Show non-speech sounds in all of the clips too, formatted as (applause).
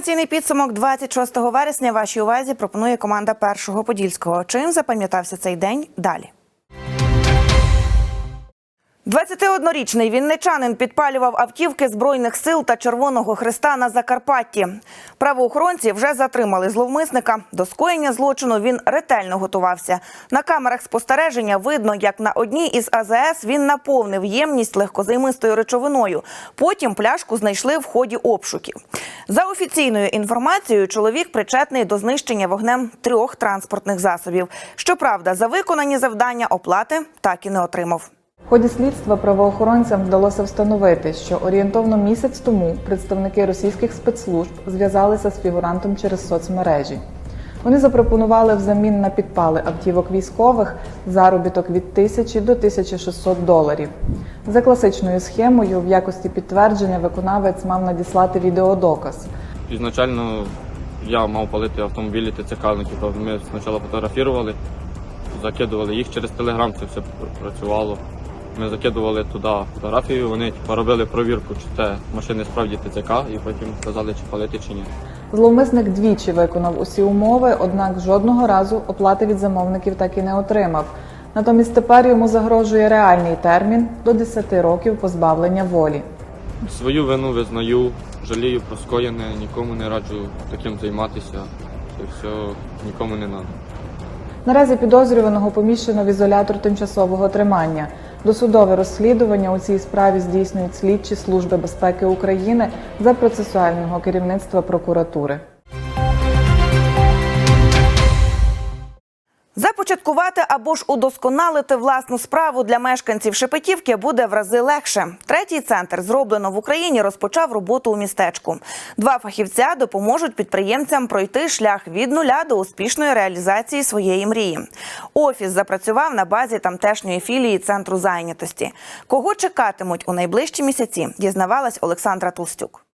Інформаційний підсумок 26 вересня вашій увазі пропонує команда першого подільського. Чим запам'ятався цей день далі? 21-річний вінничанин підпалював автівки збройних сил та Червоного Христа на Закарпатті. Правоохоронці вже затримали зловмисника. До скоєння злочину він ретельно готувався. На камерах спостереження видно, як на одній із АЗС він наповнив ємність легкозаймистою речовиною. Потім пляшку знайшли в ході обшуків. За офіційною інформацією, чоловік причетний до знищення вогнем трьох транспортних засобів. Щоправда, за виконані завдання оплати так і не отримав. В ході слідства правоохоронцям вдалося встановити, що орієнтовно місяць тому представники російських спецслужб зв'язалися з фігурантом через соцмережі. Вони запропонували взамін на підпали автівок військових заробіток від 1000 до 1600 доларів. За класичною схемою, в якості підтвердження виконавець мав надіслати відеодоказ. Ізначально я мав палити автомобілі тобто ми спочатку фотографували, закидували їх через телеграм, це все працювало. Ми закидували туди фотографію, вони типу, робили провірку, чи це машини справді ТЦК, і потім сказали, чи палити, чи ні. Зловмисник двічі виконав усі умови, однак жодного разу оплати від замовників так і не отримав. Натомість тепер йому загрожує реальний термін до 10 років позбавлення волі. Свою вину визнаю, жалію про скоєне, нікому не раджу таким займатися. Це все нікому не треба. Наразі підозрюваного поміщено в ізолятор тимчасового тримання. Досудове розслідування у цій справі здійснюють слідчі Служби безпеки України за процесуального керівництва прокуратури. Започаткувати або ж удосконалити власну справу для мешканців Шепетівки буде в рази легше. Третій центр, зроблено в Україні, розпочав роботу у містечку. Два фахівця допоможуть підприємцям пройти шлях від нуля до успішної реалізації своєї мрії. Офіс запрацював на базі тамтешньої філії центру зайнятості. Кого чекатимуть у найближчі місяці, дізнавалась Олександра Толстюк.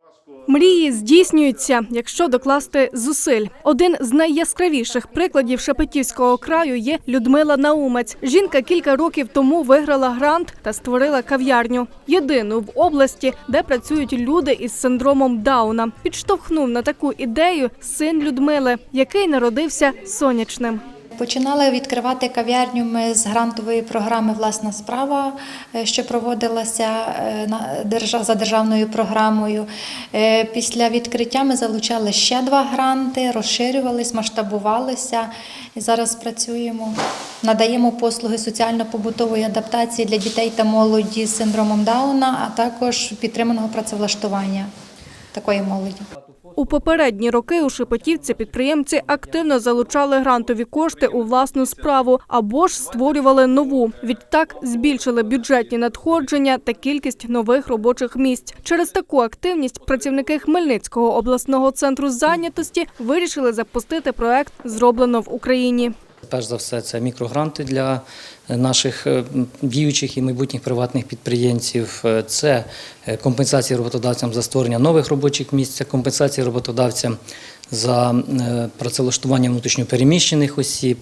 Мрії здійснюються, якщо докласти зусиль. Один з найяскравіших прикладів Шепетівського краю є Людмила Наумець. Жінка кілька років тому виграла грант та створила кав'ярню. Єдину в області, де працюють люди із синдромом Дауна. Підштовхнув на таку ідею син Людмили, який народився сонячним. Починали відкривати кав'ярню ми з грантової програми Власна справа, е, що проводилася е, за державною програмою. Е, Після відкриття ми залучали ще два гранти, розширювались, масштабувалися. І зараз працюємо, надаємо послуги соціально-побутової адаптації для дітей та молоді з синдромом Дауна, а також підтриманого працевлаштування такої молоді. У попередні роки у Шепетівці підприємці активно залучали грантові кошти у власну справу або ж створювали нову. Відтак збільшили бюджетні надходження та кількість нових робочих місць. Через таку активність працівники Хмельницького обласного центру зайнятості вирішили запустити проект Зроблено в Україні. Перш за все, це мікрогранти для наших е, діючих і майбутніх приватних підприємців. Е, Це е, компенсація роботодавцям за створення нових робочих місць, компенсація роботодавцям за е, працевлаштування внутрішньопереміщених осіб.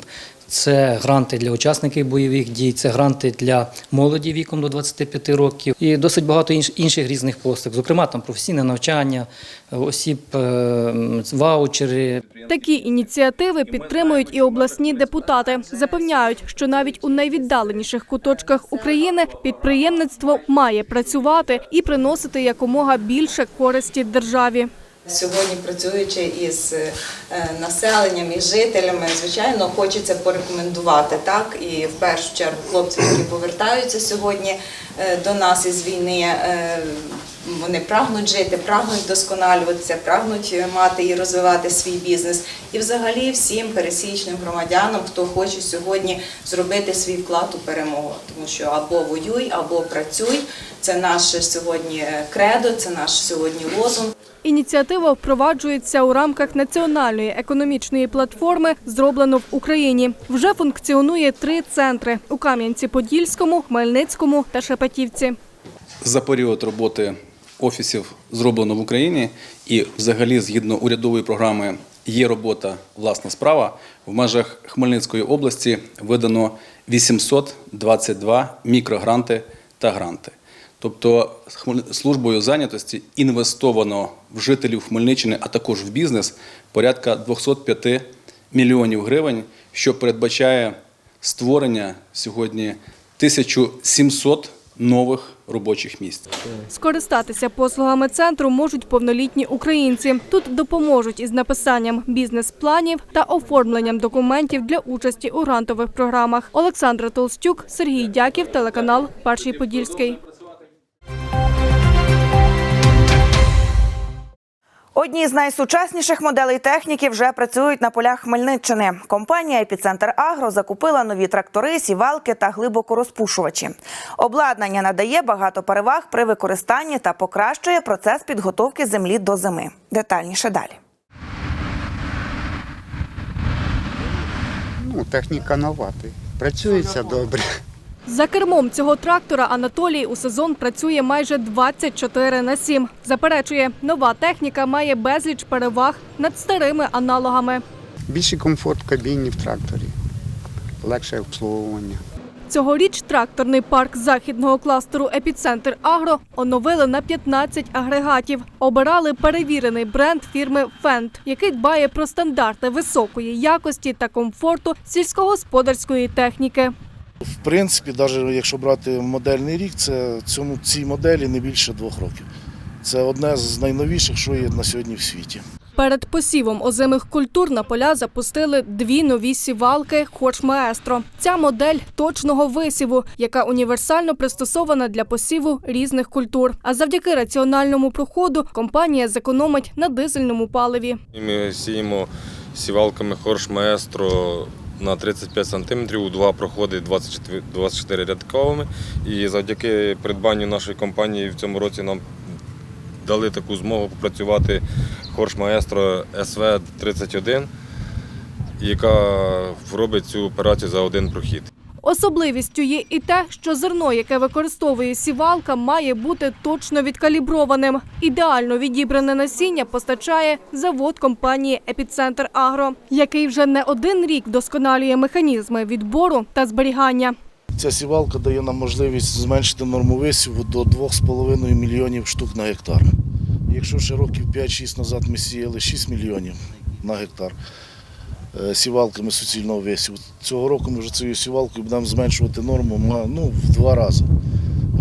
Це гранти для учасників бойових дій, це гранти для молоді віком до 25 років і досить багато інших різних послуг, зокрема там професійне навчання, осіб, е, ваучери, Такі ініціативи підтримують і обласні депутати. Запевняють, що навіть у найвіддаленіших куточках України підприємництво має працювати і приносити якомога більше користі державі. Сьогодні працюючи із е, населенням і жителями, звичайно, хочеться порекомендувати так. І в першу чергу хлопці, які повертаються сьогодні е, до нас із війни, е, вони прагнуть жити, прагнуть вдосконалюватися, прагнуть мати і розвивати свій бізнес. І взагалі всім пересічним громадянам, хто хоче сьогодні зробити свій вклад у перемогу, тому що або воюй, або працюй. Це наше сьогодні кредо, це наш сьогодні лозунг. Ініціатива впроваджується у рамках національної економічної платформи Зроблено в Україні. Вже функціонує три центри у Кам'янці-Подільському, Хмельницькому та Шепетівці. За період роботи офісів зроблено в Україні і взагалі згідно урядової програми є робота власна справа. В межах Хмельницької області видано 822 мікрогранти та гранти. Тобто службою зайнятості інвестовано в жителів Хмельниччини, а також в бізнес порядка 205 мільйонів гривень, що передбачає створення сьогодні 1700 нових робочих місць. Скористатися послугами центру можуть повнолітні українці. Тут допоможуть із написанням бізнес-планів та оформленням документів для участі у грантових програмах. Олександра Толстюк, Сергій Дяків, телеканал Перший Подільський. Одні з найсучасніших моделей техніки вже працюють на полях Хмельниччини. Компанія «Епіцентр Агро» закупила нові трактори, сівалки та глибокорозпушувачі. Обладнання надає багато переваг при використанні та покращує процес підготовки землі до зими. Детальніше далі. Ну, техніка новата. Працюється добре. За кермом цього трактора Анатолій у сезон працює майже 24 на 7. Заперечує, нова техніка має безліч переваг над старими аналогами. Більший комфорт в кабіні в тракторі, легше обслуговування. Цьогоріч тракторний парк західного кластеру «Епіцентр Агро» оновили на 15 агрегатів. Обирали перевірений бренд фірми «Фент», який дбає про стандарти високої якості та комфорту сільськогосподарської техніки. В принципі, навіть якщо брати модельний рік, це цьому цій моделі не більше двох років. Це одне з найновіших, що є на сьогодні в світі. Перед посівом озимих культур на поля запустили дві нові сівалки «Хоч Маестро». Ця модель точного висіву, яка універсально пристосована для посіву різних культур. А завдяки раціональному проходу компанія зекономить на дизельному паливі. Ми сіємо сівалками Хорш Маестро на 35 см, у два проходи 24, 24 рядковими. І завдяки придбанню нашої компанії в цьому році нам дали таку змогу попрацювати Хорш Маестро СВ-31, яка робить цю операцію за один прохід. Особливістю є і те, що зерно, яке використовує сівалка, має бути точно відкаліброваним. Ідеально відібране насіння постачає завод компанії «Епіцентр Агро», який вже не один рік досконалює механізми відбору та зберігання. Ця сівалка дає нам можливість зменшити норму висіву до 2,5 мільйонів штук на гектар. Якщо ще років 5-6 назад ми сіяли 6 мільйонів на гектар сівалками суцільного висіву, цього року ми вже цією сівалкою будемо зменшувати норму ну, в два рази.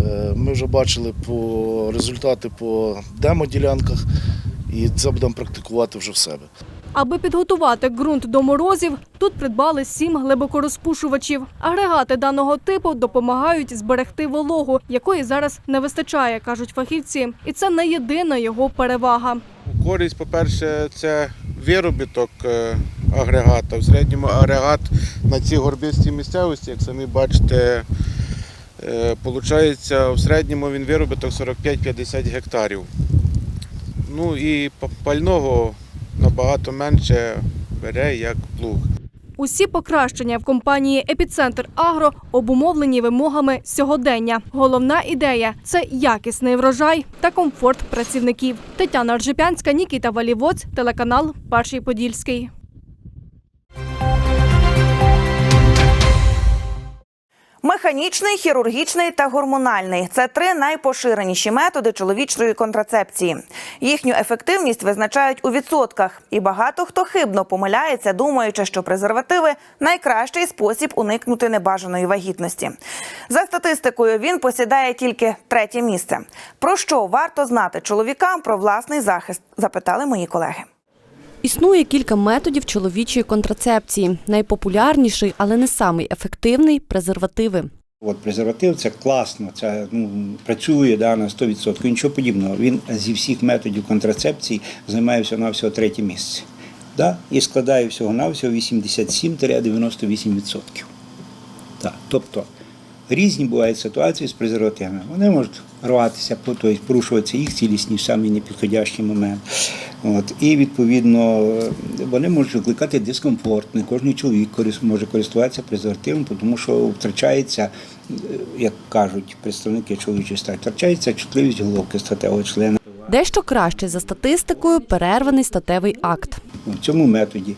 Е, Ми вже бачили по результати по демоділянках і це будемо практикувати вже в себе. Аби підготувати ґрунт до морозів, тут придбали сім глибокорозпушувачів. Агрегати даного типу допомагають зберегти вологу, якої зараз не вистачає, кажуть фахівці. І це не єдина його перевага. Користь, по-перше, це виробіток е, агрегата. В середньому агрегат на цій горбистій місцевості, як самі бачите, е, получається, в середньому він виробіток 45-50 гектарів. Ну і пального набагато менше бере, як плуг. Усі покращення в компанії Епіцентр Агро обумовлені вимогами сьогодення. Головна ідея це якісний врожай та комфорт працівників. Тетяна Ржепянська, Нікіта Валівоць, телеканал Перший Подільський. Механічний, хірургічний та гормональний це три найпоширеніші методи чоловічої контрацепції. Їхню ефективність визначають у відсотках, і багато хто хибно помиляється, думаючи, що презервативи найкращий спосіб уникнути небажаної вагітності. За статистикою, він посідає тільки третє місце. Про що варто знати чоловікам про власний захист? Запитали мої колеги. Існує кілька методів чоловічої контрацепції. Найпопулярніший, але не самий ефективний презервативи. От презерватив це класно, це ну, працює да, на 100%. Нічого подібного. Він зі всіх методів контрацепції займає всього на всього третє місце. Да? І складає всього на всього 87-98%. Да. Тобто різні бувають ситуації з презервативами. Вони можуть рватися, тобто порушуватися їх цілісність в самий непідходящий момент. От. І відповідно вони можуть викликати дискомфорт. Не кожен чоловік може користуватися презервативом, тому що втрачається, е, як кажуть представники чоловічої статі, втрачається чутливість головки статевого члена. Дещо краще за статистикою перерваний статевий акт. В цьому методі е,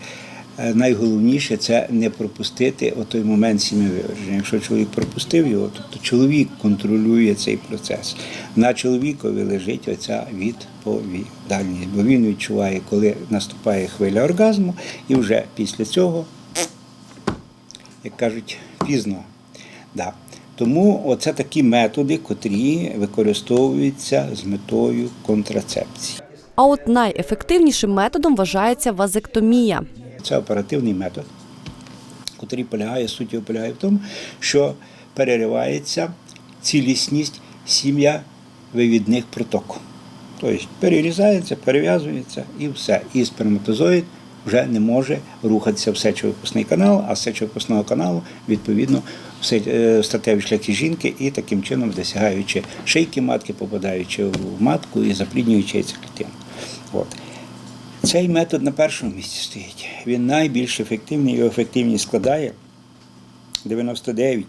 найголовніше це не пропустити отой момент сім'євиверження. Якщо чоловік пропустив його, тобто чоловік контролює цей процес. На чоловікові лежить оця відповідальність, бо він відчуває, коли наступає хвиля оргазму, і вже після цього як кажуть, пізно. Да. Тому оце такі методи, котрі використовуються з метою контрацепції. А от найефективнішим методом вважається вазектомія. Це оперативний метод, котрий полягає, суті полягає в тому, що переривається цілісність сім'я вивідних проток. Тобто перерізається, перев'язується і все. І сперматозоїд вже не може рухатися в сечовипускний канал, а з сечовипускного каналу, відповідно, в е, статеві шляхи жінки і таким чином досягаючи шийки матки, попадаючи в матку і запліднюючи яйцеклітину. От. Цей метод на першому місці стоїть. Він найбільш ефективний, його ефективність складає 99,8,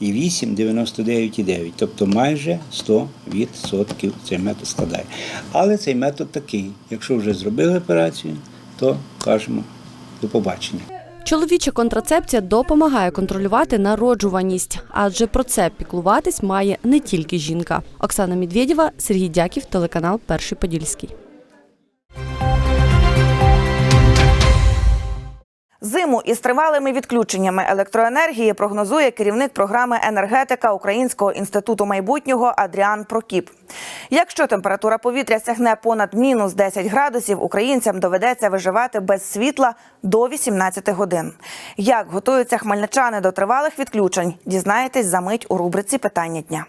99,9. Тобто майже 100% цей метод складає. Але цей метод такий. Якщо вже зробили операцію, то кажемо до побачення. Чоловіча контрацепція допомагає контролювати народжуваність, адже про це піклуватись має не тільки жінка. Оксана Медведєва, Сергій Дяків, телеканал Перший Подільський. Зиму із тривалими відключеннями електроенергії прогнозує керівник програми енергетика Українського інституту майбутнього Адріан Прокіп. Якщо температура повітря сягне понад мінус 10 градусів, українцям доведеться виживати без світла до 18 годин. Як готуються хмельничани до тривалих відключень, дізнаєтесь за мить у рубриці Питання дня.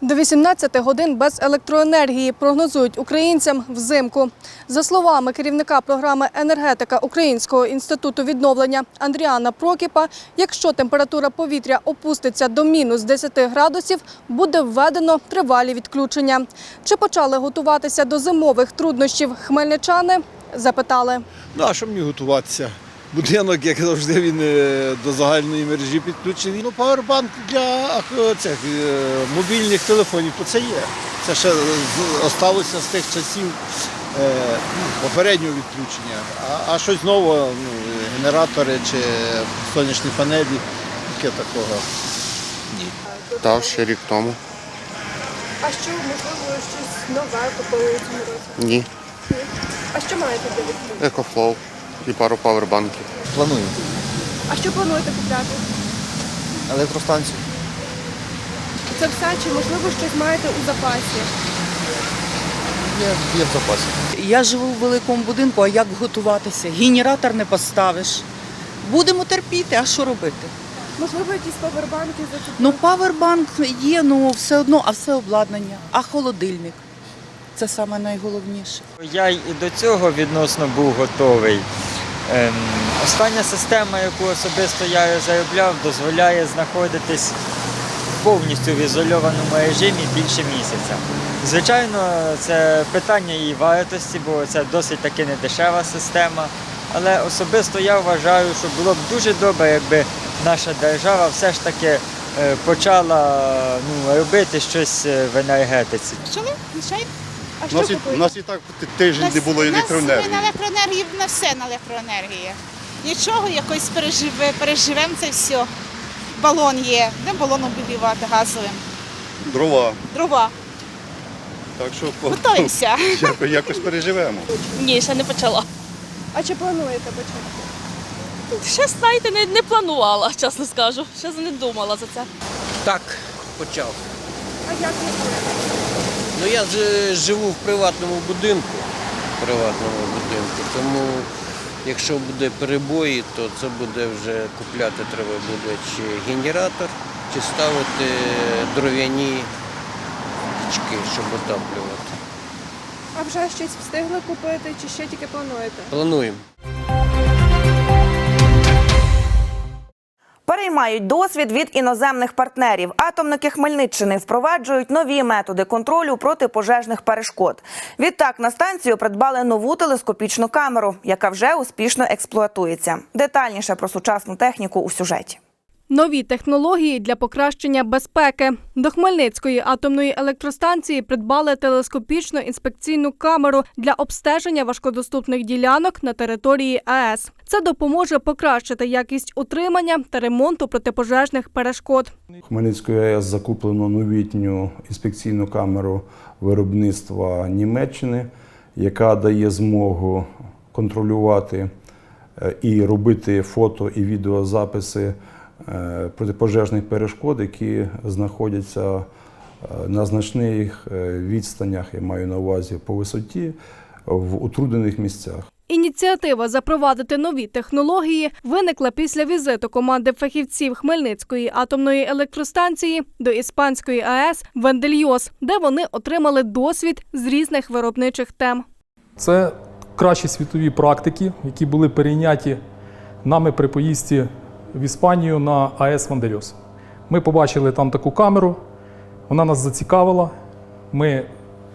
До 18 годин без електроенергії прогнозують українцям взимку. За словами керівника програми енергетика Українського інституту відновлення Андріана Прокіпа, якщо температура повітря опуститься до мінус 10 градусів, буде введено тривалі відключення. Чи почали готуватися до зимових труднощів хмельничани? Запитали. Ну, а що мені готуватися? Будинок, як завжди, він е, до загальної мережі підключений. Ну, павербанк для цих е, мобільних телефонів, то це є. Це ще з- осталося з тих часів е, ну, попереднього відключення. А, а щось нове, ну, генератори чи сонячні панелі, таке такого. Ні. Та ще рік тому. А що можливо щось нове купили у цьому році? Ні. А що маєте для відключення? Екофлоу і пару павербанків. Планую. А що плануєте купляти? Електростанцію. Це все чи можливо щось маєте у запасі? Є, є в запасі. Я живу в великому будинку, а як готуватися? Генератор не поставиш. Будемо терпіти, а що робити? Можливо, якісь павербанки за Ну, павербанк є, ну все одно, а все обладнання, а холодильник. Це саме найголовніше. Я й і до цього відносно був готовий. Ем, остання система, яку особисто я заробляв, дозволяє знаходитись повністю в ізольованому режимі більше місяця. Звичайно, це питання її вартості, бо це досить таки недешева система. Але особисто я вважаю, що було б дуже добре, якби наша держава все ж таки е, почала ну, робити щось е, в енергетиці. Чому? Звичайно. А У що нас, і, купуєте? у нас і так тиждень не було електроенергії. нас на електроенергії на все на електроенергії. Нічого, якось переживе, переживемо це все. Балон є. Де балон обігрівати газовим? Дрова. Дрова. Так що Готуємося. (laughs) якось, якось переживемо. Ні, ще не почала. А чи плануєте почати? Ще, знаєте, не, не планувала, чесно скажу. Ще не думала за це. Так, почав. А як ви Ну я живу в приватному будинку. В приватному будинку. Тому якщо буде перебої, то це буде вже купляти треба буде чи генератор, чи ставити дров'яні пічки, щоб отаплювати. А вже щось встигли купити чи ще тільки плануєте? Плануємо. Переймають досвід від іноземних партнерів. Атомники Хмельниччини впроваджують нові методи контролю протипожежних перешкод. Відтак на станцію придбали нову телескопічну камеру, яка вже успішно експлуатується. Детальніше про сучасну техніку у сюжеті. Нові технології для покращення безпеки. До Хмельницької атомної електростанції придбали телескопічну інспекційну камеру для обстеження важкодоступних ділянок на території АЕС. Це допоможе покращити якість утримання та ремонту протипожежних перешкод. Хмельницької АЕС закуплено новітню інспекційну камеру виробництва Німеччини, яка дає змогу контролювати е, і робити фото і відеозаписи протипожежних перешкод, які знаходяться е, на значних е, відстанях, я маю на увазі по висоті, в утруднених місцях. Ініціатива запровадити нові технології виникла після візиту команди фахівців Хмельницької атомної електростанції до іспанської АЕС Вендельйос, де вони отримали досвід з різних виробничих тем. Це кращі світові практики, які були перейняті нами при поїздці в Іспанію на АЕС Вандельос. Ми побачили там таку камеру, вона нас зацікавила. Ми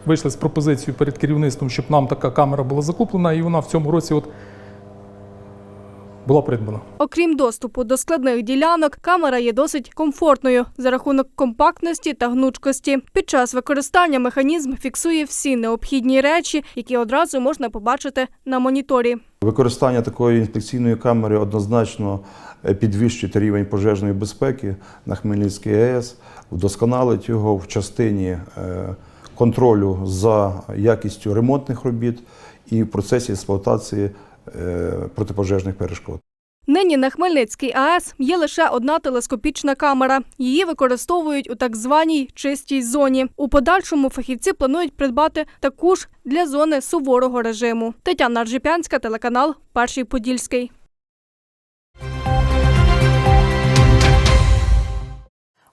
вийшли з пропозицією перед керівництвом, щоб нам така камера була закуплена, і вона в цьому році от була придбана. Окрім доступу до складних ділянок, камера є досить комфортною за рахунок компактності та гнучкості. Під час використання механізм фіксує всі необхідні речі, які одразу можна побачити на моніторі. Використання такої інспекційної камери однозначно е, підвищить рівень пожежної безпеки на Хмельницькій АЕС, вдосконалить його в частині е, контролю за якістю ремонтних робіт і в процесі експлуатації е, протипожежних перешкод. Нині на Хмельницькій АЕС є лише одна телескопічна камера. Її використовують у так званій чистій зоні. У подальшому фахівці планують придбати таку ж для зони суворого режиму. Тетяна Ржипянська, телеканал Перший Подільський.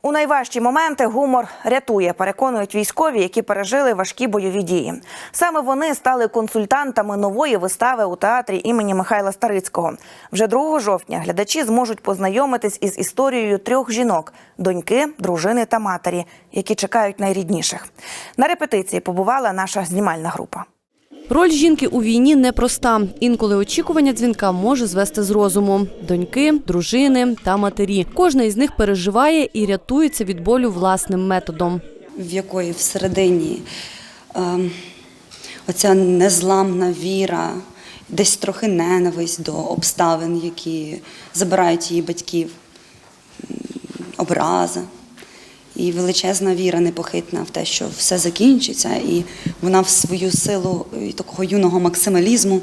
У найважчі моменти гумор рятує, переконують військові, які пережили важкі бойові дії. Саме вони стали консультантами нової вистави у театрі імені Михайла Старицького. Вже 2 жовтня глядачі зможуть познайомитись із історією трьох жінок: доньки, дружини та матері, які чекають найрідніших. На репетиції побувала наша знімальна група. Роль жінки у війні непроста. Інколи очікування дзвінка може звести з розуму. Доньки, дружини та матері. Кожна із них переживає і рятується від болю власним методом. в якої всередині ем, оця незламна віра, десь трохи ненависть до обставин, які забирають її батьків, образа. І величезна віра непохитна в те, що все закінчиться, і вона в свою силу і такого юного максималізму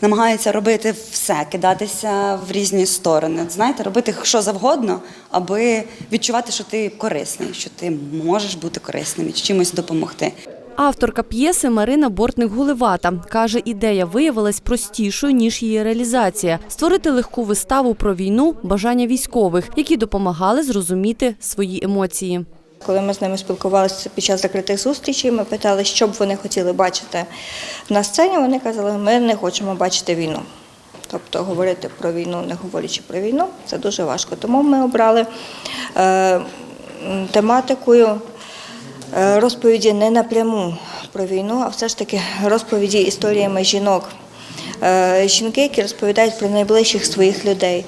намагається робити все, кидатися в різні сторони. Знаєте, робити що завгодно, аби відчувати, що ти корисний, що ти можеш бути корисним і чимось допомогти. Авторка п'єси Марина Бортник-Гулевата каже, ідея виявилась простішою ніж її реалізація створити легку виставу про війну, бажання військових, які допомагали зрозуміти свої емоції. Коли ми з ними спілкувалися під час закритих зустрічей, ми питали, що б вони хотіли бачити на сцені. Вони казали, ми не хочемо бачити війну. Тобто говорити про війну, не говорячи про війну, це дуже важко. Тому ми обрали е, тематикою розповіді не напряму про війну, а все ж таки розповіді історіями жінок. Е, жінки, які розповідають про найближчих своїх людей.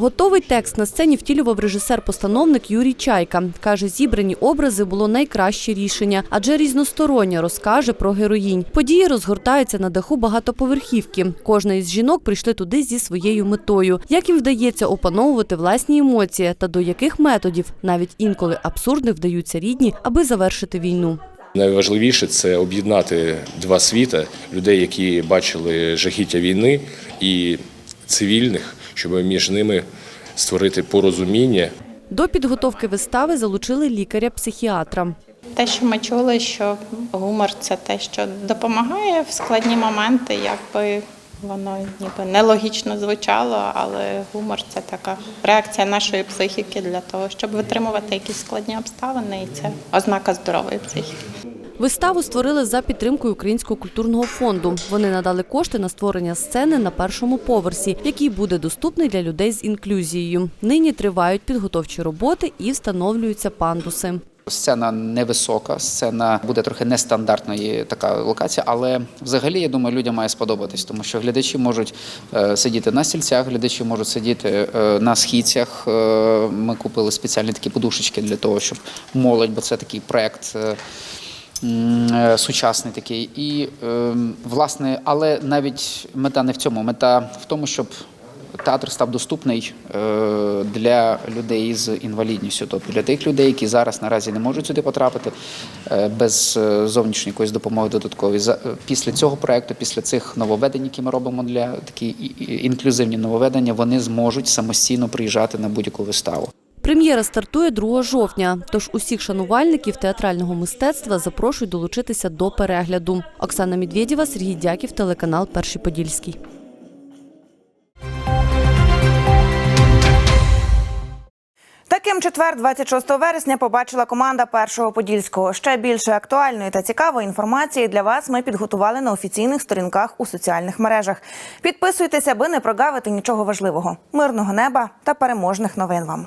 Готовий текст на сцені втілював режисер-постановник Юрій Чайка. Каже, зібрані образи було найкраще рішення, адже різносторонньо розкаже про героїнь. Події розгортаються на даху багатоповерхівки. Кожна із жінок прийшли туди зі своєю метою. Як їм вдається опановувати власні емоції та до яких методів, навіть інколи абсурдних вдаються рідні, аби завершити війну. Найважливіше це об'єднати два світи людей, які бачили жахіття війни, і цивільних, щоб між ними створити порозуміння. До підготовки вистави залучили лікаря-психіатра. Те, що ми чули, що гумор це те, що допомагає в складні моменти, якби воно ніби нелогічно звучало, але гумор це така реакція нашої психіки для того, щоб витримувати якісь складні обставини, і це ознака здорової психіки. Виставу створили за підтримкою Українського культурного фонду. Вони надали кошти на створення сцени на першому поверсі, який буде доступний для людей з інклюзією. Нині тривають підготовчі роботи і встановлюються пандуси. Сцена невисока, сцена буде трохи нестандартної така локація, але взагалі я думаю, людям має сподобатись, тому що глядачі можуть е, сидіти на стільцях, глядачі можуть сидіти е, на східцях. Е, Ми купили спеціальні такі подушечки для того, щоб молодь, бо це такий проект. Е, Сучасний такий, і е, власне, але навіть мета не в цьому. Мета в тому, щоб театр став доступний е, для людей з інвалідністю, тобто для тих людей, які зараз наразі не можуть сюди потрапити е, без зовнішньої якоїсь допомоги додаткової. Після цього проекту, після цих нововведень, які ми робимо для такі інклюзивні нововведення, вони зможуть самостійно приїжджати на будь-яку виставу. Прем'єра стартує 2 жовтня, тож усіх шанувальників театрального мистецтва запрошують долучитися до перегляду. Оксана Медведєва, Сергій Дяків, телеканал Перший Подільський. Таким четвер, 26 вересня, побачила команда першого подільського. Ще більше актуальної та цікавої інформації для вас ми підготували на офіційних сторінках у соціальних мережах. Підписуйтеся, аби не прогавити нічого важливого. Мирного неба та переможних новин вам.